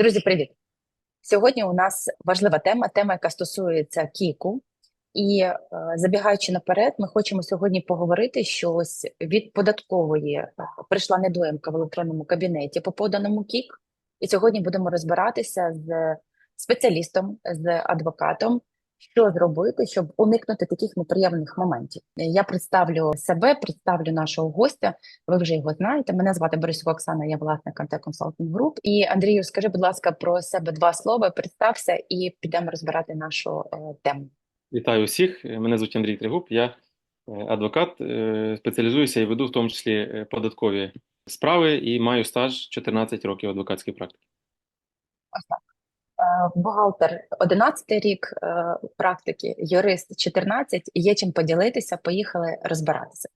Друзі, привіт! Сьогодні у нас важлива тема, тема, яка стосується Кіку. І е, забігаючи наперед, ми хочемо сьогодні поговорити, що ось від податкової е, прийшла недоїмка в електронному кабінеті по поданому Кік. І сьогодні будемо розбиратися з спеціалістом, з адвокатом, що зробити, щоб уникнути таких неприємних моментів. Я представлю себе, представлю нашого гостя. Ви вже його знаєте. Мене звати Борисова Оксана, я власник Contact Consulting Group. І Андрію, скажи, будь ласка, про себе два слова. Представся і підемо розбирати нашу е, тему. Вітаю всіх. Мене звуть Андрій Тригуб. Я е, адвокат, е, спеціалізуюся і веду в тому числі податкові справи і маю стаж 14 років адвокатської практики. Ось так. Е, Бухгалтер 11 рік е, практики, юрист 14, є чим поділитися, поїхали розбиратися.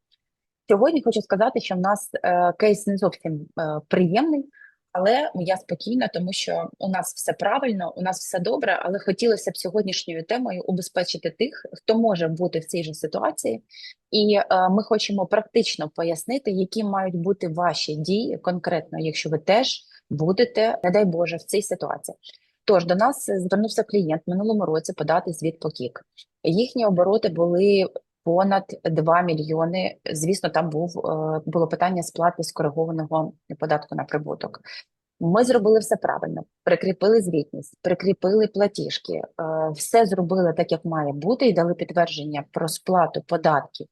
Сьогодні хочу сказати, що в нас е, кейс не зовсім приємний, але я спокійна, тому що у нас все правильно, у нас все добре, але хотілося б сьогоднішньою темою убезпечити тих, хто може бути в цій же ситуації, і ми хочемо практично пояснити, які мають бути ваші дії конкретно, якщо ви теж будете, не дай Боже, в цій ситуації. Тож до нас звернувся клієнт минулому році подати звіт по КІК. Їхні обороти були понад 2 мільйони. Звісно, там був е, було питання сплати скоригованого податку на прибуток. Ми зробили все правильно, прикріпили звітність, прикріпили платіжки, е, все зробили так, як має бути, і дали підтвердження про сплату податків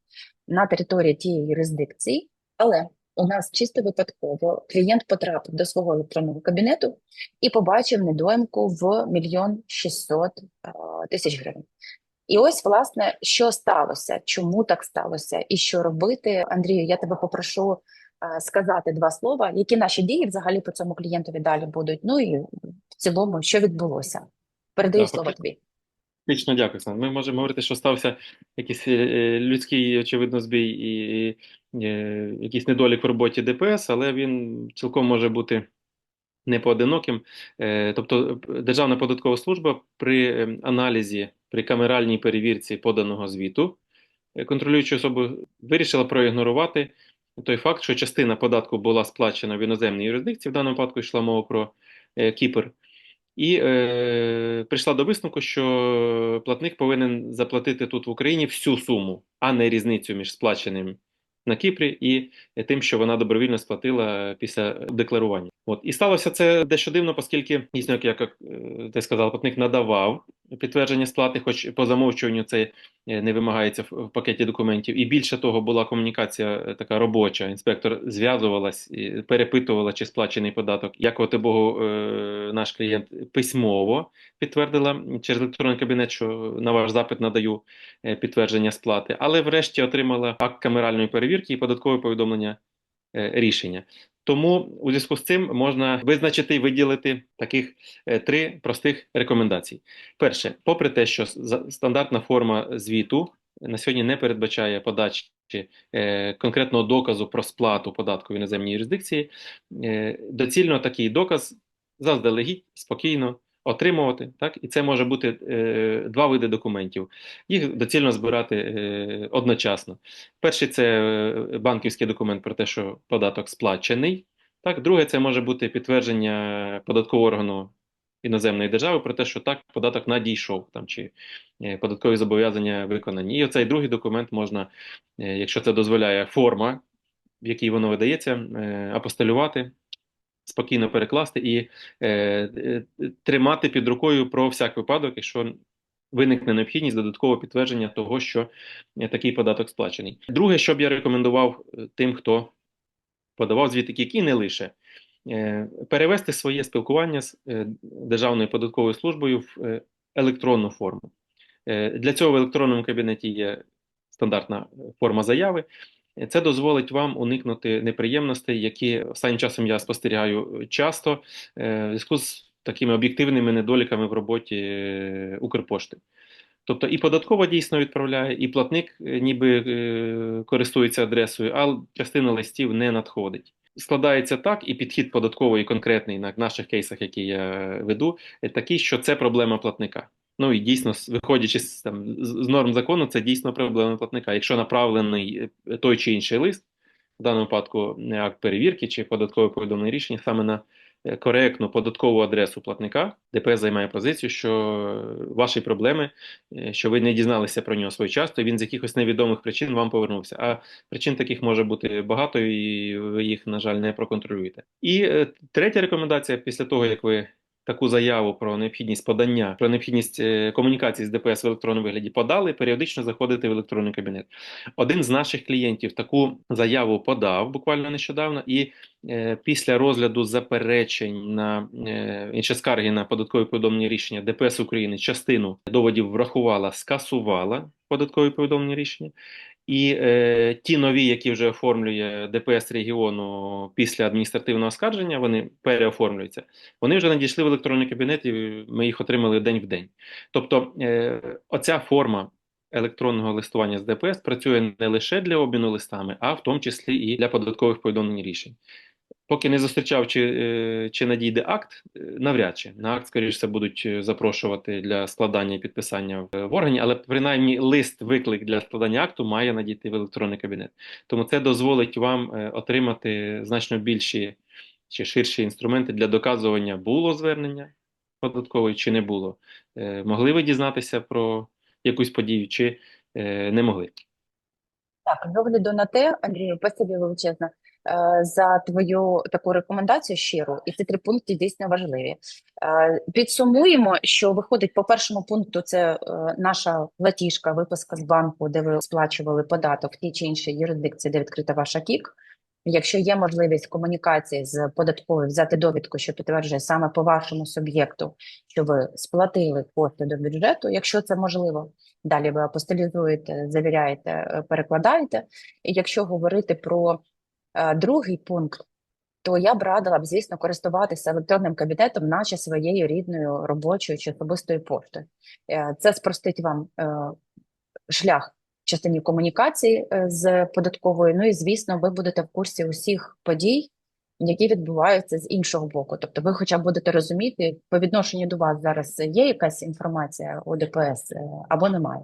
на території тієї юрисдикції. Але у нас чисто випадково клієнт потрапив до свого електронного кабінету і побачив недоїмку в мільйон шістсот тисяч гривень. І ось, власне, що сталося, чому так сталося, і що робити. Андрію, я тебе попрошу сказати два слова, які наші дії взагалі по цьому клієнтові далі будуть. Ну і в цілому, що відбулося. Передаю Так, слово тобі. Фактично, дякую, Оксана. Ми можемо говорити, що стався якийсь е, е, людський, очевидно, збій і і, е, якийсь недолік в роботі ДПС, але він цілком може бути непоодиноким. Тобто Державна податкова служба при е, аналізі, при камеральній перевірці поданого звіту е, контролюючою вирішила проігнорувати той факт, що частина податку була сплачена в іноземній юрисдикції, в даному випадку йшла мова про Кіпр. І е, прийшла до висновку, що платник повинен заплатити тут в Україні всю суму, а не різницю між сплаченим на Кіпрі і тим, що вона добровільно сплатила після декларування. От і сталося це дещо дивно, оскільки дійсно, як як е, ти сказав, платник надавав підтвердження сплати, хоч по замовчуванню це е, не вимагається в пакеті документів. І більше того, була комунікація е, така робоча. Інспектор зв'язувалась, перепитувала, чи сплачений податок. Дякувати Богу, е, наш клієнт письмово підтвердила через електронний кабінет, що на ваш запит надаю підтвердження сплати, але врешті отримала акт камеральної перевірки і податкове повідомлення рішення. Тому у зв'язку з цим можна визначити і виділити таких е, три простих рекомендацій. Перше, попри те, що стандартна форма звіту на сьогодні не передбачає подачі е, конкретного доказу про сплату податку в іноземній юрисдикції, е, доцільно такий доказ заздалегідь спокійно отримувати. Так? І це може бути е, два види документів. Їх доцільно збирати е, одночасно. Перший це е, банківський документ про те, що податок сплачений. Так, друге, це може бути підтвердження податкового органу іноземної держави про те, що так, податок надійшов там чи е, податкові зобов'язання виконані. І оцей другий документ можна, е, якщо це дозволяє форма, в якій воно видається, апостилювати, спокійно перекласти і е, е, тримати під рукою про всяк випадок, якщо виникне необхідність додаткового підтвердження того, що такий податок сплачений. Друге, що б я рекомендував е, тим, хто подавав звіти які не лише е, перевести своє спілкування з Державною податковою службою в електронну форму. Для цього в електронному кабінеті є стандартна форма заяви. Це дозволить вам уникнути неприємностей, які останнім часом я спостерігаю часто е, в зв'язку з такими об'єктивними недоліками в роботі е, Укрпошти. Тобто і податкова дійсно відправляє, і платник е, ніби користується адресою, а частина листів не надходить. Складається так, і підхід податковий конкретний на наших кейсах, які я веду, такий, що це проблема платника. Ну і дійсно, виходячи з, там, з норм закону, це дійсно проблема платника. Якщо направлений е, той чи інший лист, в даному випадку не акт перевірки чи податкове повідомлення рішення саме на е, коректну податкову адресу платника, ДПС займає позицію, що е, ваші проблеми, е, що ви не дізналися про нього своєчасно, він з якихось невідомих причин вам повернувся. А причин таких може бути багато, і ви їх, на жаль, не проконтролюєте. І е, третя рекомендація після того, як ви таку заяву про необхідність подання, про необхідність е, комунікації з ДПС в електронному вигляді подали, періодично заходити в електронний кабінет. Один з наших клієнтів таку заяву подав буквально нещодавно, і е, після розгляду заперечень на е, інші скарги на податкові повідомлення рішення ДПС України частину доводів врахувала, скасувала податкові повідомлення рішення. І е, ті нові, які вже оформлює ДПС регіону після адміністративного оскарження, вони переоформлюються. Вони вже надійшли в електронний кабінет, і ми їх отримали день в день. Тобто, е, оця форма електронного листування з ДПС працює не лише для обміну листами, а в тому числі і для податкових повідомлень рішень. Поки не зустрічав, чи, е, чи надійде акт, е, навряд чи на акт, скоріше все, будуть е, запрошувати для складання і підписання в, органі, але принаймні лист виклик для складання акту має надійти в електронний кабінет. Тому це дозволить вам отримати значно більші чи ширші інструменти для доказування, було звернення податкової чи не було. Могли ви дізнатися про якусь подію, чи не могли. Так, з огляду на те, Андрію, спасибі величезне за твою таку рекомендацію щиру, і ці три пункти дійсно важливі. Е, Підсумуємо, що виходить по першому пункту, це е, наша платіжка, виписка з банку, де ви сплачували податок в тій чи іншій юрисдикції, де відкрита ваша КІК. Якщо є можливість комунікації з податковою, взяти довідку, що підтверджує саме по вашому суб'єкту, що ви сплатили кошти до бюджету, якщо це можливо. Далі ви апостилізуєте, завіряєте, е, перекладаєте. І якщо говорити про е, другий пункт, то я б радила б, звісно, користуватися електронним кабінетом, наче своєю рідною робочою чи особистою поштою. Е, це спростить вам е, шлях в частині комунікації е, з податковою. Ну і звісно, ви будете в курсі усіх подій, які відбуваються з іншого боку. Тобто, ви, хоча б будете розуміти, по відношенню до вас зараз є якась інформація у ДПС е, або немає.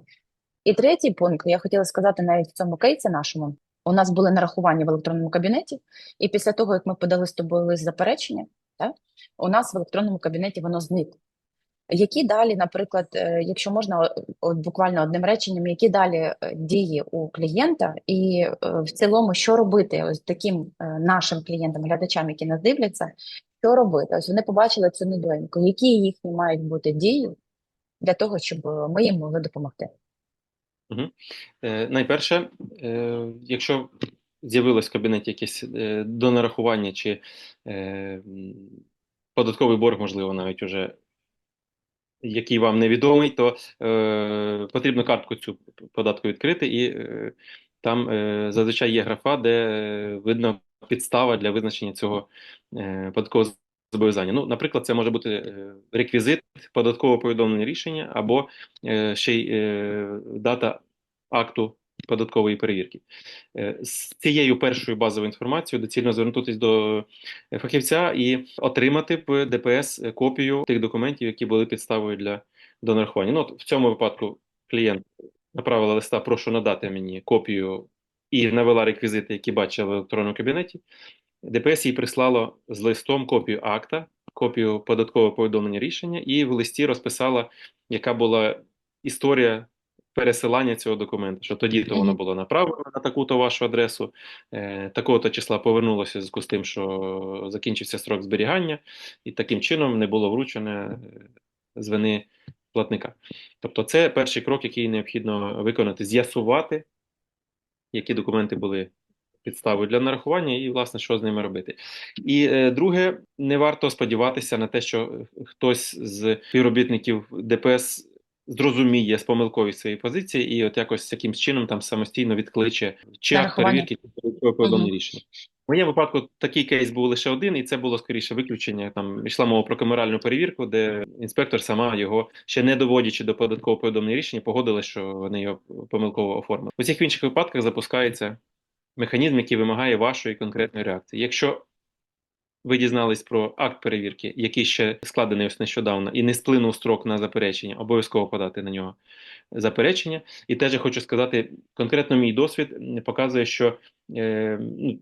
І третій пункт, я хотіла сказати навіть в цьому кейсі нашому. У нас були нарахування в електронному кабінеті, і після того, як ми подали з тобою лист заперечення, так, у нас в електронному кабінеті воно зникло. Які далі, наприклад, е, якщо можна, от буквально одним реченням, які далі е, дії у клієнта, і е, в цілому, що робити ось таким нашим клієнтам, глядачам, які нас дивляться, що робити? Ось вони побачили цю недоїмку, які їхні мають бути дії для того, щоб ми їм могли допомогти. Е, Найперше, е, якщо з'явилось в кабінеті якесь е, донарахування чи е, податковий борг, можливо, навіть уже який вам невідомий, то е, потрібно картку цю податку відкрити, і е, там е, зазвичай є графа, де е, видно підстава для визначення цього е, податкового зобов'язання. Ну, наприклад, це може бути е, реквізит податкового повідомлення рішення або е, ще й е, дата акту податкової перевірки. З цією першою базовою інформацією доцільно звернутися до фахівця і отримати в ДПС копію тих документів, які були підставою для донарахування. Ну, от в цьому випадку клієнт направила листа, прошу надати мені копію і навела реквізити, які бачила в електронному кабінеті. ДПС їй прислало з листом копію акта, копію податкового повідомлення рішення, і в листі розписала, яка була історія пересилання цього документу, що тоді то воно було направлено на таку-то вашу адресу, е, такого-то числа повернулося в зв'язку з тим, що закінчився строк зберігання, і таким чином не було вручене е, з вини платника. Тобто, це перший крок, який необхідно виконати, з'ясувати, які документи були підставою для нарахування, і, власне, що з ними робити. І е, друге, не варто сподіватися на те, що хтось з співробітників ДПС зрозуміє з помилковість своєї позиції і от якось якимсь чином там самостійно відкличе чи акт перевірки, чи повідомлення рішення. В моєму випадку такий кейс був лише один, і це було скоріше виключення. Там йшла мова про камеральну перевірку, де інспектор сама його ще не доводячи до податкового повідомлення рішення, погодила, що вони його помилково оформили. У цих інших випадках запускається механізм, який вимагає вашої конкретної реакції. Якщо ви дізнались про акт перевірки, який ще складений ось нещодавно, і не сплинув строк на заперечення, обов'язково подати на нього заперечення. І теж я хочу сказати, конкретно мій досвід показує, що е, ну,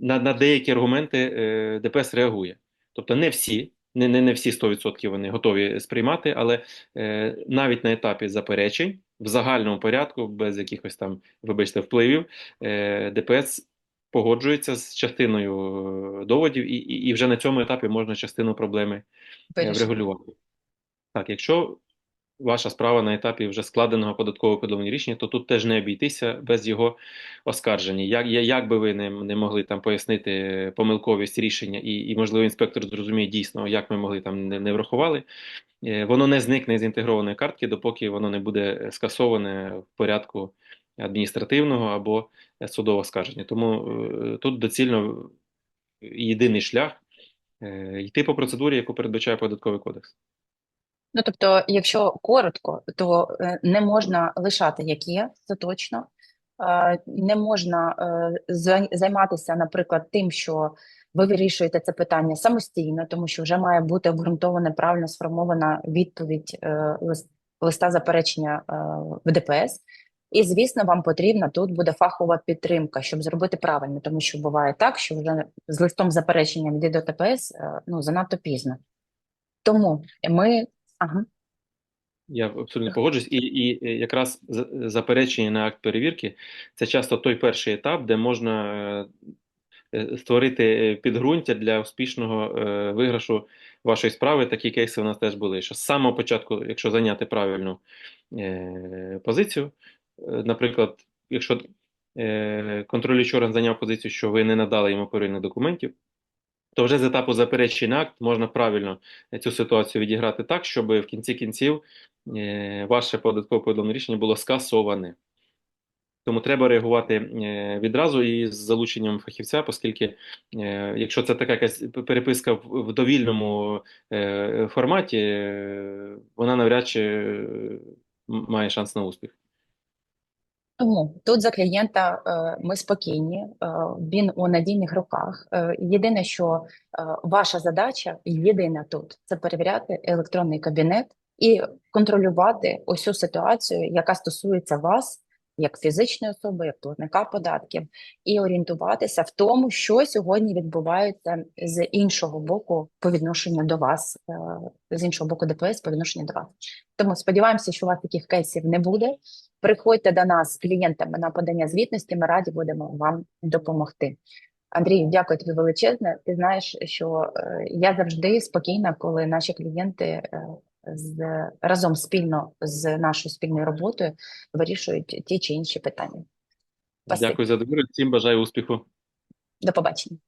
на, на деякі аргументи е, ДПС реагує. Тобто не всі, не, не, не всі 100% вони готові сприймати, але е, навіть на етапі заперечень в загальному порядку, без якихось там, вибачте, впливів, е, ДПС погоджується з частиною е, доводів, і, і, вже на цьому етапі можна частину проблеми е, врегулювати. Так, якщо ваша справа на етапі вже складеного податкового повідомлення рішення, то тут теж не обійтися без його оскарження. Як, як би ви не, не могли там пояснити помилковість рішення, і, і можливо інспектор зрозуміє дійсно, як ми могли там не, не врахували, е, воно не зникне з інтегрованої картки, допоки воно не буде скасоване в порядку адміністративного або судового скарження. Тому е, тут доцільно єдиний шлях е, йти по процедурі, яку передбачає податковий кодекс. Ну, тобто, якщо коротко, то е, не можна лишати як є, це точно. Не можна е, займатися, наприклад, тим, що ви вирішуєте це питання самостійно, тому що вже має бути обґрунтована правильно сформована відповідь е, листа заперечення в ДПС. І, звісно, вам потрібна тут буде фахова підтримка, щоб зробити правильно, тому що буває так, що вже з листом заперечення йде до ДПС е, ну, занадто пізно. Тому ми. Ага. Я абсолютно погоджуюсь, і, і е, якраз заперечення на акт перевірки це часто той перший етап, де можна е, е, створити підґрунтя для успішного виграшу вашої справи. Такі кейси у нас теж були. Що з самого початку, якщо зайняти правильну позицію, наприклад, якщо контролюючий орган зайняв позицію, що ви не надали йому первинних документів, то вже з етапу заперечень акт можна правильно цю ситуацію відіграти так, щоб в кінці кінців е, ваше податкове повідомлення рішення було скасоване. Тому треба реагувати е, відразу і з залученням фахівця, оскільки е, якщо це така якась переписка в, довільному е, форматі, е, вона навряд чи е, має шанс на успіх. Тому тут за клієнта е, ми спокійні, е, він у надійних руках. Е, Єдине, що ваша задача єдина тут це перевіряти електронний кабінет і контролювати усю ситуацію, яка стосується вас як фізичної особи, як платника податків, і орієнтуватися в тому, що сьогодні відбувається з іншого боку по відношенню до вас, з іншого боку ДПС по відношенню до вас. Тому сподіваємося, що у вас таких кейсів не буде. Приходьте до нас з клієнтами на подання звітності, ми раді будемо вам допомогти. Андрій, дякую тобі величезне. Ти знаєш, що е, я завжди спокійна, коли наші клієнти е, з разом спільно з нашою спільною роботою вирішують ті чи інші питання. Спасибі. Дякую за довіру. Всім бажаю успіху. До побачення.